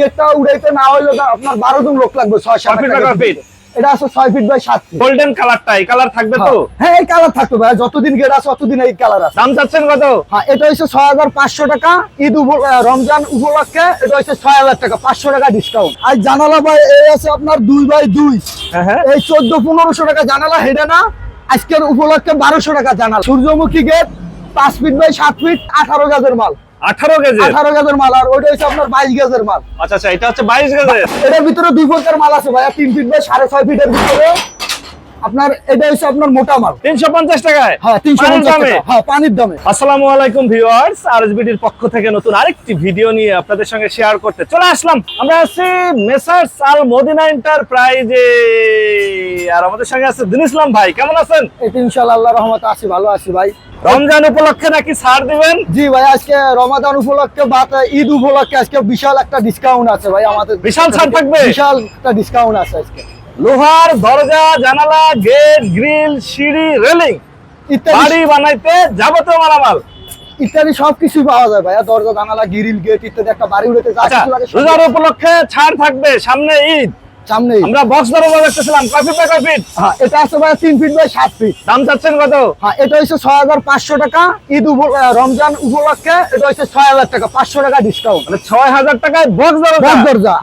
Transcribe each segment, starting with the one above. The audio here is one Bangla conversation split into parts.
গেটটা উড়াইতে না হইলে আপনার বারো জন লোক লাগবে ছয় সাত ফিট এটা আছে ছয় ফিট বাই সাত ফিট গোল্ডেন কালারটা এই কালার থাকবে তো? হ্যাঁ এই কালার থাকবে ভাই যতদিন গেট আছে ততদিন এই কালার আছে। দাম চাচ্ছেন কত? হ্যাঁ এটা হচ্ছে ছয় হাজার পাঁচশো টাকা ঈদ রমজান উপলক্ষে এটা হচ্ছে ছয় হাজার টাকা পাঁচশো টাকা ডিসকাউন্ট আর জানালা ভাই এই আছে আপনার দুই বাই দুই। হ্যাঁ হ্যাঁ। এই চোদ্দ পনেরোশো টাকা জানালা হেডে না আজকের উপলক্ষে বারোশো টাকা জানালা। সূর্যমুখী গেট পাঁচ ফিট বাই সাত ফিট আঠারো গাজের মাল। আঠারো গেজের আঠারো গেজের মাল আর ওইটা হচ্ছে আপনার বাইশ গেজের মাল। আচ্ছা আচ্ছা এটা হচ্ছে বাইশ গেজের এটার ভিতরে দুই ফুটের মাল আছে ভাইয়া তিন ফিট বাই সাড়ে ছয় ফিটের ভিতরে। আপনার এটা হচ্ছে আপনার মোটা মাল। তিনশো পঞ্চাশ টাকায়? হ্যাঁ তিনশো দামে? টাকা। হ্যাঁ পানির দামে। আসসালামু আলাইকুম ভিউয়ার্স পক্ষ থেকে নতুন আরেকটি ভিডিও নিয়ে আপনাদের সঙ্গে শেয়ার করতে চলে আসলাম। আমরা আছি মেসার্স আল মদিনা এন্টারপ্রাইজে। আর আমাদের সঙ্গে আছে দিন ইসলাম ভাই কেমন আছেন? ইনশাল্লাহ আল্লাহ রহমত আছি ভালো আছি ভাই। রমজান উপলক্ষে নাকি ছাড় দিবেন? জি ভাই আজকে রমাদান উপলক্ষে বা ঈদ উপলক্ষে আজকে বিশাল একটা ডিসকাউন্ট আছে ভাই আমাদের। বিশাল ছাড় থাকবে? বিশাল একটা ডিসকাউন্ট আছে আজকে। লোহার দরজা জানালা গেট গ্রিল সিঁড়ি রেলিং। বাড়ি বানাইতে যাবতীয় মালামাল। ইত্যাদি সবকিছুই পাওয়া যায় ভাইয়া। দরজা জানালা গ্রিল গেট ইত্যাদি একটা বাড়ি উড়েতে যা আচ্ছা রোজার উপলক্ষে ছাড় থাকবে সামনে ঈদ। সামনে আমরা বক্স দরজা দেখতেছিলাম বাই কয় ফিট হ্যাঁ এটা আছে ভাইয়া তিন ফিট বাই সাত ফিট দাম চাচ্ছেন কত? হ্যাঁ এটা হাজার পাঁচশো টাকা। ঈদ রমজান উপলক্ষে এটা হচ্ছে ছয় হাজার টাকা পাঁচশো টাকা ডিসকাউন্ট মানে ছয় হাজার টাকায় বক্স দরজা। বক দরজা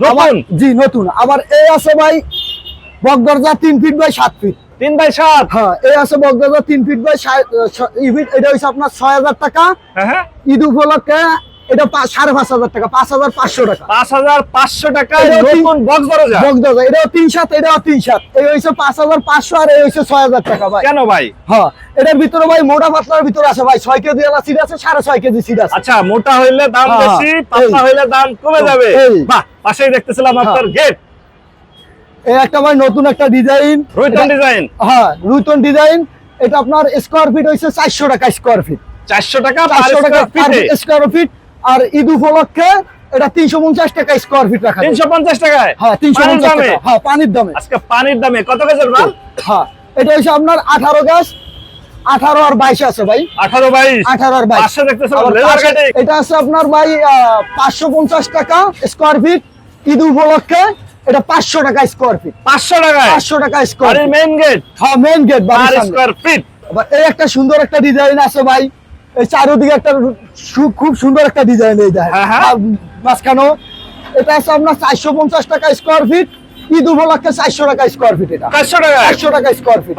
জি নতুন। আবার এই আছে ভাই বক দরজা তিন ফিট বাই সাত ফিট তিন বাই সাত? হ্যাঁ এই আছে বক দরজা তিন ফিট বাই সাত- ফিট এটা হচ্ছে আপনার ছয় হাজার টাকা। হ্যাঁ হ্যাঁ। ঈদ উপলক্ষে এটা সাড়ে পাঁচ হাজার টাকা পাঁচ হাজার পাঁচশো টাকা। পাঁচ হাজার পাঁচশো টাকায় এটাও তিন- নতুন বক্স দরজা বক দরজা এটাও তিন সাত এটাও তিন সাত। এই হচ্ছে পাঁচ হাজার পাঁচশো আর এই হচ্ছে ছয় হাজার টাকা ভাই। কেন ভাই? হ্যাঁ এটার ভিতরে ভাই মোটা পাতলার ভিতরে আছে ভাই ছয় কেজি সিট আছে সাড়ে ছয় কেজি সিট আছে। আচ্ছা মোটা হইলে দাম বেশি পাতলা হইলে দাম কমে যাবে। বাহ পাশেই দেখতেছিলাম আপনার গেট এই একটা ভাই নতুন একটা ডিজাইন রুইটন ডিজাইন হ্যাঁ রুতন ডিজাইন এটা আপনার স্কোয়ার ফিট টাকা স্কোয়ার ফিট চারশো টাকা পার চারশো টাকা স্কোয়ার ফিট আর ঈদ উপলক্ষে এটা তিনশো পঞ্চাশ টাকা স্কোয়ার ফিট রাখা যাবে। তিনশো পঞ্চাশ টাকায়? হ্যাঁ? টাকা। হ্যাঁ পানির দামে। আজকে পানির দামে। কত কেজির মাল হ্যাঁ এটা হচ্ছে আপনার আঠারো গাছ আঠারো আর বাইশ আছে ভাই। আঠারো বাইশ? আঠারো আর বাইশ। পাশে দেখতেছিলাম লেজার কাটিং এটা আছে আপনার ভাই পাঁচশো পঞ্চাশ টাকা স্কোয়ার ফিট ঈদ উপলক্ষে এটা পাঁচশো টাকা স্কোয়ার ফিট পাঁচশো টাকায়? পাঁচশো টাকা স্কোয়ার বাড়ির মেইন গেট হ্যাঁ মেন গেট পার বাড়ির সামনে। স্কয়ার ফিট আবার এই একটা সুন্দর একটা ডিজাইন আছে ভাই। এই চারিদিকে একটা খুব সুন্দর একটা ডিজাইন এই দেখেন হ্যাঁ, হ্যাঁ। আর মাঝখানেও এটা আছে আপনার চারশো পঞ্চাশ টাকা স্কোয়ার ফিট ঈদ উপলক্ষে চারশো টাকা স্কোয়ার ফিট এটা। 400 টাকা 400 টাকা স্কোয়ার ফিট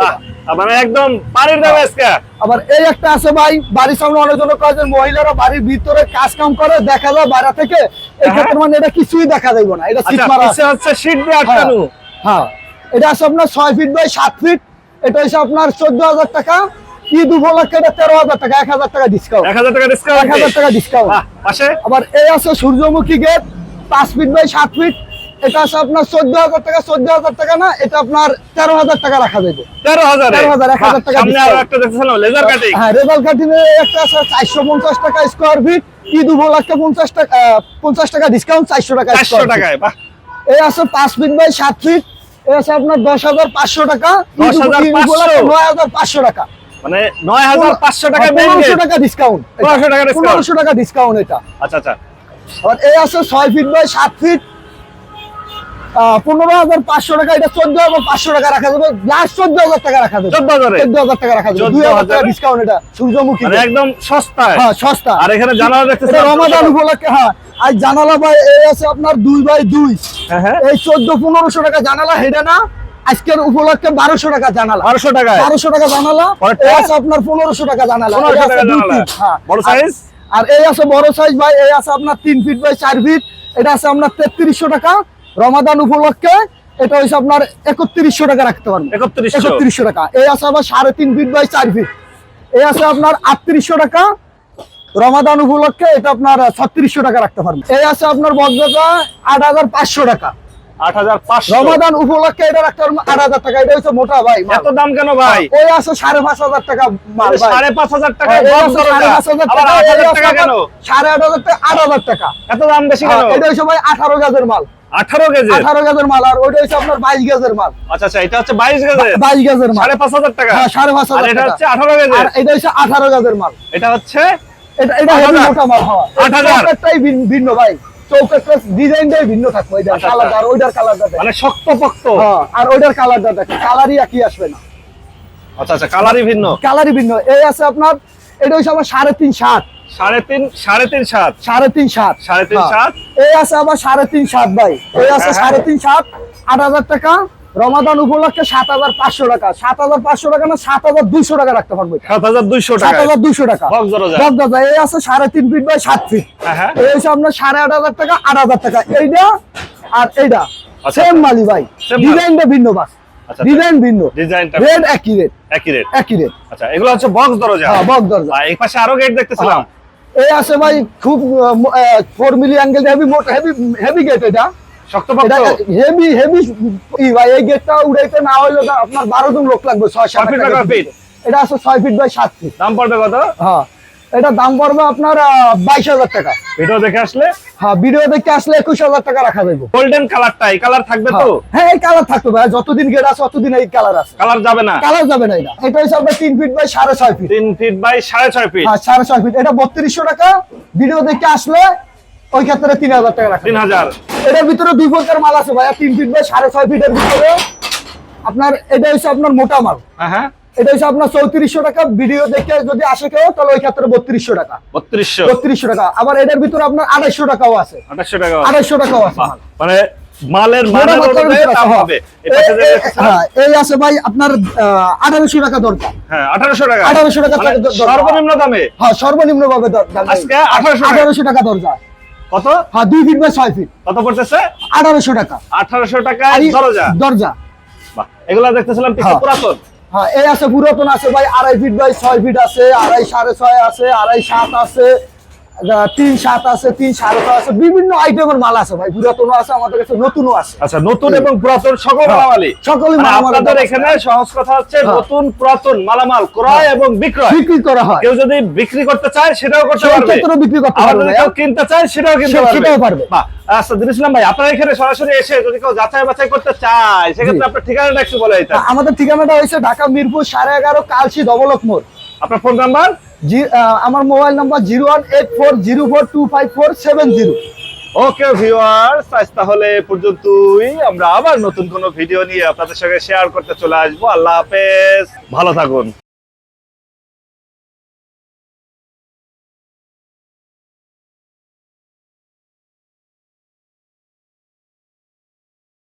মানে একদম পানির দামে আজকে। আবার এই একটা আছে ভাই বাড়ির সামনে অনেকজন কাজের মহিলারা বাড়ির ভিতরে কাজ কাম করে দেখা যায় বাইরে থেকে। এই ক্ষেত্রে মানে এটা কিছুই দেখা যাইব না এটা সিট আচ্ছা মারা আছে। হচ্ছে শীট দিয়ে হ্যাঁ, আটকানো। হ্যাঁ। এটা আছে আপনার ছয় ফিট বাই সাত ফিট এটা হচ্ছে আপনার চোদ্দ হাজার টাকা। ঈদ উপলক্ষে এটা তেরো হাজার টাকা এক হাজার টাকা ডিসকাউন্ট এক হাজার টাকা ডিসকাউন্ট এক হাজার টাকা ডিসকাউন্ট আবার এই আছে সূর্যমুখী গেট পাঁচ ফিট বাই সাত ফিট এটা আছে আপনার চোদ্দ হাজার টাকা চোদ্দ হাজার টাকা না এটা আপনার তেরো হাজার টাকা রাখা যাবে। তেরো হাজার? 13,000, 1000 টাকা সামনে আরও discount। একটা দেখতেছিলাম লেজার কাটিং হ্যাঁ রেজাল কাটিনে একটা আছে চারশো পঞ্চাশ টাকা স্কোয়ার ফিট ঈদ উপলক্ষে পঞ্চাশ টাকা পঞ্চাশ টাকা ডিসকাউন্ট চারশো টাকা চারশো square feet। টাকায় এই আছে পাঁচ ফিট বাই সাত ফিট এই আছে আপনার দশ হাজার পাঁচশো টাকা ঈদ 10,500 ঈদ উপলক্ষে নয় হাজার পাঁচশো টাকা। মানে নয় হাজার পাঁচশো টাকা পনেরোশো টাকা ডিসকাউন্ট 1500 টাকা discount। পনেরোশো টাকা ডিসকাউন্ট এটা। আচ্ছা আচ্ছা। এই আছে ছয় ফিট বাই সাত ফিট পনেরো হাজার পাঁচশো টাকা এটা চোদ্দ হাজার পাঁচশো টাকা রাখা যাবে। লাস্ট চোদ্দ হাজার টাকা রাখা যাবে। চোদ্দ হাজারে? চোদ্দ হাজার টাকা রাখা যাবে। দুই হাজার টাকা ডিসকাউন্ট এটা সূর্যমুখী মানে একদম সস্তায়। হ্যাঁ সস্তা আর এখানে জানালা এটা দেখতেছিলাম রমাদান উপলক্ষে হ্যাঁ। আর জানালা ভাই এই আছে আপনার দুই বাই দুই। হ্যাঁ হ্যাঁ। এই চোদ্দ পনেরোশো টাকা জানালা হেডে না? আজকের উপলক্ষে বারোশো টাকা জানালা। বারোশো টাকায়? বারোশো টাকা জানালা। আছে আপনার পনেরোশো টাকা জানালা। এই 1500 আছে টাকা দুই জানালা। ফিট, হ্যাঁ। বড় আর- আর এই আছে বড় সাইজ ভাই এই আছে আপনার তিন ফিট বাই চার ফিট এটা আছে আপনার তেত্রিশশো টাকা। রমাদান উপলক্ষে এটা হচ্ছে আপনার একত্রিশশো টাকা রাখতে পারবেন। একত্রিশশো? টাকা। এই আছে আবার সাড়ে তিন ফিট বাই চার ফিট এই আছে আপনার আটত্রিশশো টাকা। রমাদান উপলক্ষে এটা আপনার ছত্রিশশো টাকা রাখতে পারবেন। এই আছে আপনার বজ্রতা আট হাজার পাঁচশো টাকা। হাজার রমাদান উপলক্ষে এটা রাখতে পারবেন আট হাজার টাকা। এটা হচ্ছে মোটা ভাই। এত দাম কেন ভাই? ওই আছে সাড়ে পাঁচ হাজার টাকা সাড়ে পাঁচ হাজার টাকা হ্যাঁ, সাড়ে। পাঁচ হাজার টাকা, আট হাজার টাকা কেন? সাড়ে আট হাজার টাকা আট হাজার টাকা। এত দাম বেশি কেন? হ্যাঁ, এটা হচ্ছে ভাই আঠারো গাজের মাল। আঠারো কেজি? আঠারো গাজের মাল আর ওইটা হচ্ছে আপনার বাইশ গাজের মাল। আচ্ছা আচ্ছা এটা হচ্ছে বাইশ কেজি? বাইশ গাজের মাল। সাড়ে পাঁচ হাজার টাকা? হ্যাঁ সাড়ে পাঁচ হাজার এটা হচ্ছে আঠারো কেজি? এটা হচ্ছে আঠারো গাজের মাল। এটা হচ্ছে এটা এটা হেভি মোটা মাল হওয়া আট হাজার। ভিন্ন ভাই। ডিজাইনটাই ভিন্ন থাকবে ওইটার আচ্ছা, কালারটা আর ওইটার কালারটা মানে শক্ত পক্ত হ্যাঁ, আর ওইটার কালারটা দেখেন। কালারই একই আসবে না। আচ্ছা আচ্ছা কালারই ভিন্ন? কালারই ভিন্ন। এই আছে আপনার এটা হচ্ছে আমার সাড়ে তিন সাত সাড়ে তিন সাড়ে তিন সাত। সাড়ে তিন সাত। সাড়ে তিন হ্যাঁ। সাত? এই আছে আবার সাড়ে তিন সাত ভাই। এই আছে হ্যাঁ, সাড়ে তিন সাত আট হাজার টাকা। রমাদান উপলক্ষে সাত হাজার পাঁচশো টাকা। সাত হাজার পাঁচশো টাকা না সাত হাজার দুইশো টাকা রাখতে পারব। সাত হাজার দুইশো সাত হাজার দুইশো টাকা। বক্স দরজা। বক্স দরজা। এই আছে সাড়ে তিন ফিট বাই সাত ফিট। হ্যাঁ, হ্যাঁ। এই হচ্ছে আপনার সাড়ে আট হাজার টাকা আট হাজার টাকা। এইটা আর এইটা। আচ্ছা। সেম মালি ভাই। ডিজাইনটা ভিন্ন বাস। আচ্ছা, ডিজাইন ভিন্ন। ডিজাইনটা একই রেট। একই রেট। একই রেট। আচ্ছা এগুলো হচ্ছে বক্স দরজা হ্যাঁ বক্স দরজা এই পাশে আরও গেট দেখতেছিলাম। এই আছে ভাই খুব ফোর মিলি অ্যাঙ্গেল হেভি মোট হেভি হেভি গেট এটা। হেভি হেভি ভাই এই গেটটা উড়াইতে না হলে আপনার বারো জন লোক লাগবে ছয় সাত? এটা আছে ছয় ফিট বাই সাত ফিট দাম পড়বে কত? হ্যাঁ। এটা দাম পড়বে আপনার বাইশ হাজার টাকা। ভিডিও দেখে আসলে? হ্যাঁ ভিডিও দেখে আসলে একুশ হাজার টাকা রাখা যাবে গোল্ডেন কালারটা এই কালার থাকবে তো? হ্যাঁ এই কালার থাকবে ভাই যতদিন গেট আছে ততদিন এই কালার আছে। কালার যাবে না? কালার যাবে না এটা। এটা হচ্ছে আপনার তিন ফিট বাই সাড়ে ছয় ফিট তিন ফিট বাই সাড়ে ছয় ফিট হ্যাঁ সাড়ে ছয় ফিট এটা বত্রিশশো টাকা। ভিডিও দেখে আসলে ওই ক্ষেত্রে তিন হাজার টাকা রাখা তিন হাজার? এটার ভিতরে দুই প্রকার মাল আছে ভাইয়া তিন ফিট বাই সাড়ে ছয় ফিটের ভিতরে। আপনার এটা হচ্ছে আপনার মোটা মাল। হ্যাঁ হ্যাঁ। এটা হচ্ছে আপনার চৌত্রিশশো টাকা। ভিডিও দেখে যদি আসে কেউ তাহলে ওই ক্ষেত্রে বত্রিশশো টাকা। বত্রিশশো। বত্রিশশো টাকা। আবার এটার ভিতরে আপনার আড়াইশো টাকাও আছে। আঠাশশো টাকা আড়াইশো টাকাও আছে মানে মালের। এই আছে ভাই আপনার আঠারোশো টাকা দরকার। হ্যাঁ আঠারোশো টাকা। 1800 টাকা মানে সর্বনিম্ন দামে? হ্যাঁ সর্বনিম্ন ভাবে দর- দাম আজকে 1800 টাকা। আঠারোশো টাকা দরজা কত? হ্যাঁ দুই ফিট বাই ছয় ফিট। কত পড়তেছে? আঠারোশো টাকা। আঠারোশো এই দরজা। দরজা। এগুলা দেখতেছিলাম। পুরাতন। হ্যাঁ এই আছে পুরাতন আছে ভাই, আড়াই ফিট বাই ছয় ফিট আছে, আড়াই সাড়ে ছয় আছে, আড়াই সাত আছে। তিন সাত আছে তিন সাড়ে আছে বিভিন্ন আইটেমের মাল আছে ভাই পুরাতনও আছে আমাদের কাছে নতুনও আছে। আচ্ছা নতুন এবং পুরাতন সকল হ্যাঁ, মালামালি। সকলই মানে আছে। এখানে সহজ কথা হচ্ছে হ্যাঁ। নতুন পুরাতন মালামাল ক্রয় এবং বিক্রয়। বিক্রি করা হয়। কেউ যদি বিক্রি করতে চায় সেটাও করতে পারবে। ক্ষেত্রেও বিক্রি করতে পারবে কেউ কিনতে চায় সেটাও কিনতে পারবে। সেটাও পারবে। আচ্ছা দিন ইসলাম ভাই আপনার এখানে সরাসরি এসে যদি কেউ যাচাই বাছাই করতে চায় সেক্ষেত্রে আপনার ঠিকানাটা একটু বলে দিতেন। আমাদের ঠিকানাটা হয়েছে ঢাকা মিরপুর সাড়ে এগারো কালসি দবলক মোড়। আপনার ফোন নাম্বার আমার mobile number zero one eight four zero four two five four seven zero. Okay viewers, আজ তাহলে পর্যন্তই। আমরা আবার নতুন কোনো ভিডিও নিয়ে আপনাদের সঙ্গে শেয়ার করতে চলে আসব। আল্লাহ হাফেজ। ভালো থাকুন।